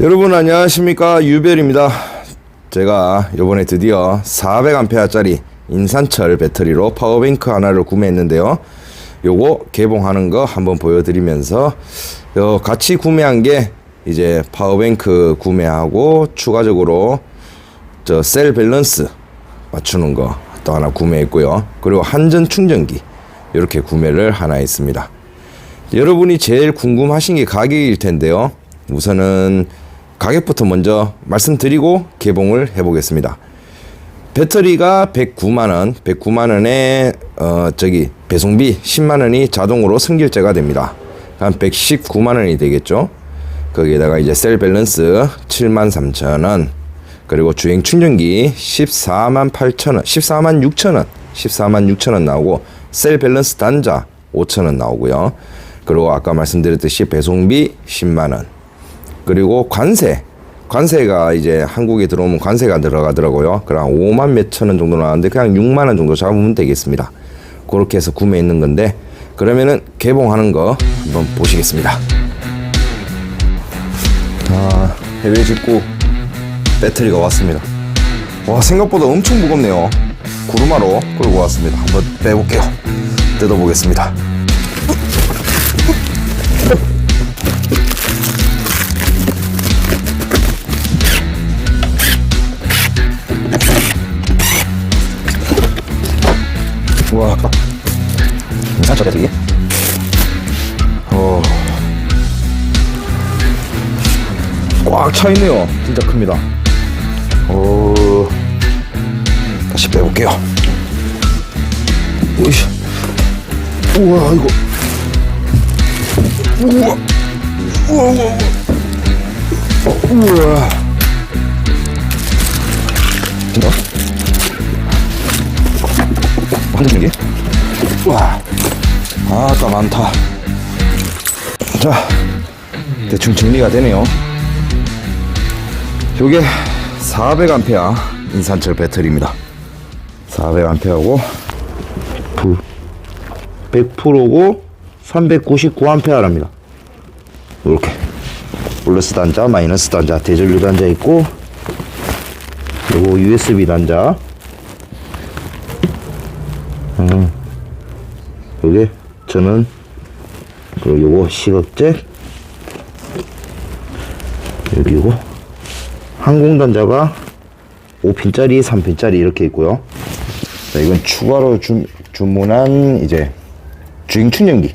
여러분 안녕하십니까 유별입니다. 제가 이번에 드디어 400A짜리 인산철 배터리로 파워뱅크 하나를 구매했는데요. 요거 개봉하는 거 한번 보여드리면서 요 같이 구매한 게 이제 파워뱅크 구매하고 추가적으로 저 셀 밸런스 맞추는 거 또 하나 구매했고요. 그리고 한전 충전기 이렇게 구매를 하나 했습니다. 여러분이 제일 궁금하신 게 가격일 텐데요. 우선은 가격부터 먼저 말씀드리고 개봉을 해보겠습니다. 배터리가 109만원, 109만원에, 어, 저기, 배송비 10만원이 자동으로 승결제가 됩니다. 한 119만원이 되겠죠. 거기에다가 이제 셀 밸런스 7만 3천원, 그리고 주행 충전기 14만 8천원, 14만 6천원, 14만 6천원 나오고, 셀 밸런스 단자 5천원 나오고요. 그리고 아까 말씀드렸듯이 배송비 10만원, 그리고 관세. 관세가 이제 한국에 들어오면 관세가 들어가더라고요. 그럼 5만 몇천 원 정도 나왔는데 그냥 6만 원 정도 잡으면 되겠습니다. 그렇게 해서 구매했는 건데 그러면은 개봉하는 거 한번 보시겠습니다. 아, 해외 직구 배터리가 왔습니다. 와, 생각보다 엄청 무겁네요. 구루마로 끌고 왔습니다. 한번 빼볼게요. 뜯어보겠습니다. 와 인산철 배터리 어. 꽉 차있네요. 진짜 큽니다. 어. 다시 빼볼게요. 으이씨. 우와 이거. 우와. 우와 우와 우와. 우와 완전 게 와, 아따 많다. 자, 대충 정리가 되네요. 요게 400A 인산철 배터리입니다. 400A하고 100%고 399A랍니다. 이렇게 플러스 단자, 마이너스 단자, 대전류 단자 있고, 요거 USB 단자, 요게 저는 그리고 요거 시각제 여기고 항공단자가 5핀짜리 3핀짜리 이렇게 있고요. 자, 이건 추가로 주, 주문한 이제 주행 충전기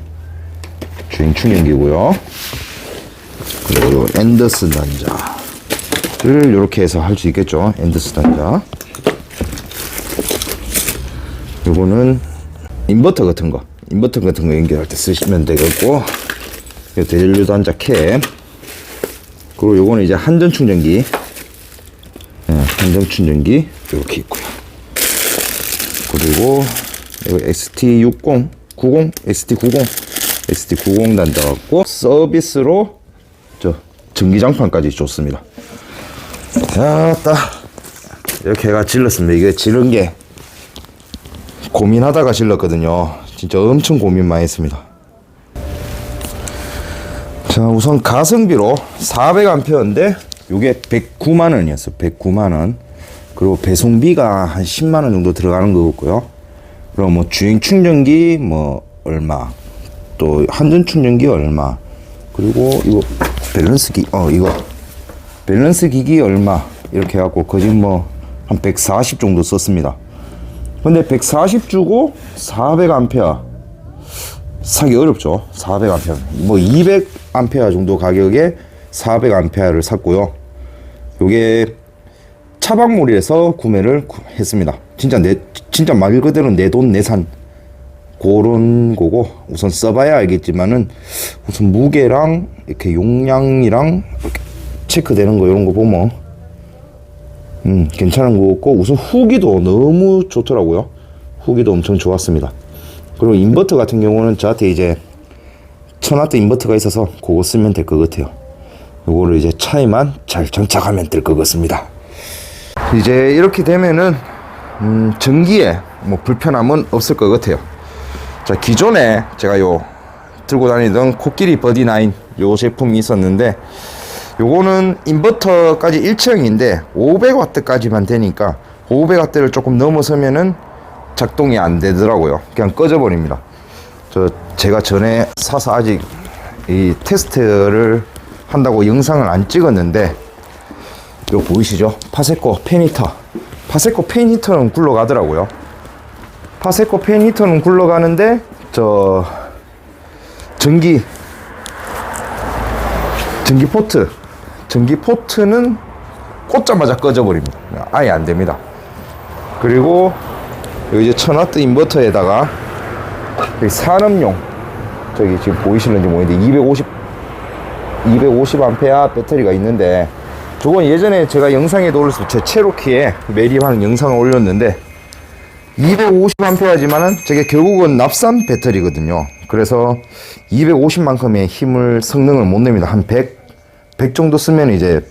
주행 충전기고요. 그리고 요 앤더슨 단자를 이렇게 해서 할 수 있겠죠. 앤더슨 단자 요거는 인버터 같은 거. 인버터 같은 거 연결할 때 쓰시면 되겠고 요 대전류 단자 캡. 그리고 요거는 이제 한전 충전기. 예, 한전 충전기 이렇게 있고요. 그리고 이거 ST60 90 ST90 ST90 단자 갖고 서비스로 저 전기장판까지 줬습니다. 자딱. 이렇게 해가 질렀습니다. 이게 지른 게 고민하다가 질렀거든요. 진짜 엄청 고민 많이 했습니다. 자, 우선 가성비로 400A인데 요게 109만 원이었어. 109만 원. 그리고 배송비가 한 10만 원 정도 들어가는 거 같고요. 그리고 뭐 주행 충전기 뭐 얼마. 또 한전 충전기 얼마. 그리고 이거 밸런스 기, 어, 이거 밸런스 기기 얼마. 이렇게 해갖고 거짓 뭐한 140 정도 썼습니다. 근데 140 주고 400A 사기 어렵죠. 400A. 뭐 200A 정도 가격에 400A를 샀고요. 요게 차박몰에서 구매를 했습니다. 진짜 내 진짜 말 그대로 내 돈 내산 그런 거고 우선 써봐야 알겠지만은 우선 무게랑 이렇게 용량이랑 이렇게 체크되는 거 이런 거 보면 음, 괜찮은 것 같고 우선 후기도 너무 좋더라고요. 후기도 엄청 좋았습니다. 그리고 인버터 같은 경우는 저한테 이제 천와트 인버터가 있어서 그거 쓰면 될 것 같아요. 요거를 이제 차에만 잘 장착하면 될 것 같습니다. 이제 이렇게 되면은 음, 전기에 뭐 불편함은 없을 것 같아요. 자 기존에 제가 요 들고 다니던 코끼리 버디9 요 제품이 있었는데 요거는 인버터까지 1층인데 500W까지만 되니까 500W를 조금 넘어서면은 작동이 안 되더라고요. 그냥 꺼져버립니다. 저 제가 전에 사서 아직 이 테스트를 한다고 영상을 안 찍었는데 이거 보이시죠? 파세코 팬 히터. 파세코 팬 히터는 굴러가더라고요. 파세코 팬 히터는 굴러가는데 저 전기 전기 포트 전기 포트는 꽂자마자 꺼져 버립니다. 아예 안 됩니다. 그리고 여기 이제 천와트 인버터에다가 여기 산업용 저기 지금 보이시는지 모르겠는데 250 250A 배터리가 있는데 저건 예전에 제가 영상에도 올렸을 때제 체로키에 매립하는 영상을 올렸는데 250A지만은 저게 결국은 납산 배터리거든요. 그래서 250만큼의 힘을 성능을 못 냅니다. 한 100, 100 정도 쓰면 이제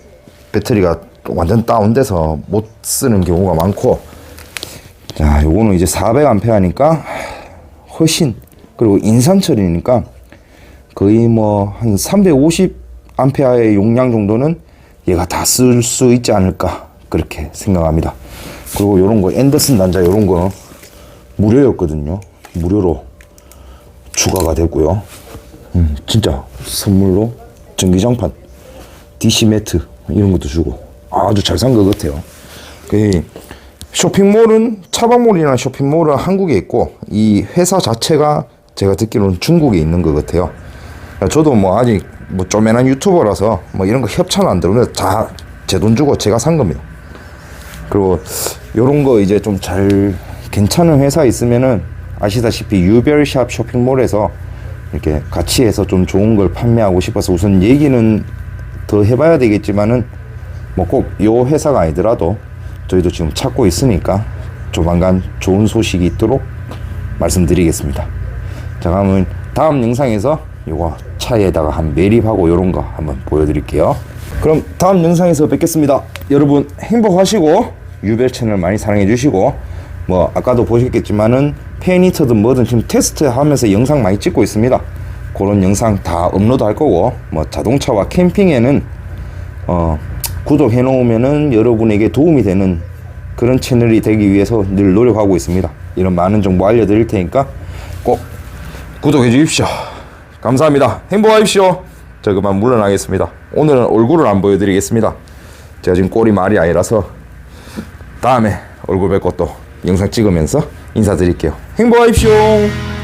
배터리가 완전 다운돼서 못 쓰는 경우가 많고 자, 요거는 이제 400A니까 훨씬 그리고 인산 처리니까 거의 뭐 한 350A의 용량 정도는 얘가 다 쓸 수 있지 않을까 그렇게 생각합니다. 그리고 요런 거 앤더슨 단자 요런 거 무료였거든요. 무료로 추가가 됐고요. 음, 진짜 선물로 전기장판, DC 매트 이런 것도 주고 아주 잘 산 것 같아요. 그 쇼핑몰은 차박몰이나 쇼핑몰은 한국에 있고 이 회사 자체가 제가 듣기로는 중국에 있는 것 같아요. 저도 뭐 아직 뭐 쪼매난 유튜버라서 뭐 이런 거 협찬 안 들어오면 다제 돈 주고 제가 산 겁니다. 그리고 요런 거 이제 좀 잘 괜찮은 회사 있으면은 아시다시피 유별샵 쇼핑몰에서 이렇게 같이 해서 좀 좋은 걸 판매하고 싶어서 우선 얘기는 더 해봐야 되겠지만은 뭐 꼭 요 회사가 아니더라도 저희도 지금 찾고 있으니까 조만간 좋은 소식이 있도록 말씀드리겠습니다. 자, 그러면 다음 영상에서 요거 차에다가 한 매립하고 요런 거 한번 보여드릴게요. 그럼 다음 영상에서 뵙겠습니다. 여러분 행복하시고 유벨 채널 많이 사랑해 주시고 뭐 아까도 보셨겠지만은 팬히터든 뭐든 지금 테스트 하면서 영상 많이 찍고 있습니다. 그런 영상 다 업로드 할 거고 뭐 자동차와 캠핑에는 어 구독해 놓으면은 여러분에게 도움이 되는 그런 채널이 되기 위해서 늘 노력하고 있습니다. 이런 많은 정보 알려드릴 테니까 꼭 구독해 주십시오. 감사합니다. 행복하십시오. 저 그만 물러나겠습니다. 오늘은 얼굴을 안 보여드리겠습니다. 제가 지금 꼴이 말이 아니라서 다음에 얼굴 뵙고 또 영상 찍으면서 인사드릴게요. 행복하십시오.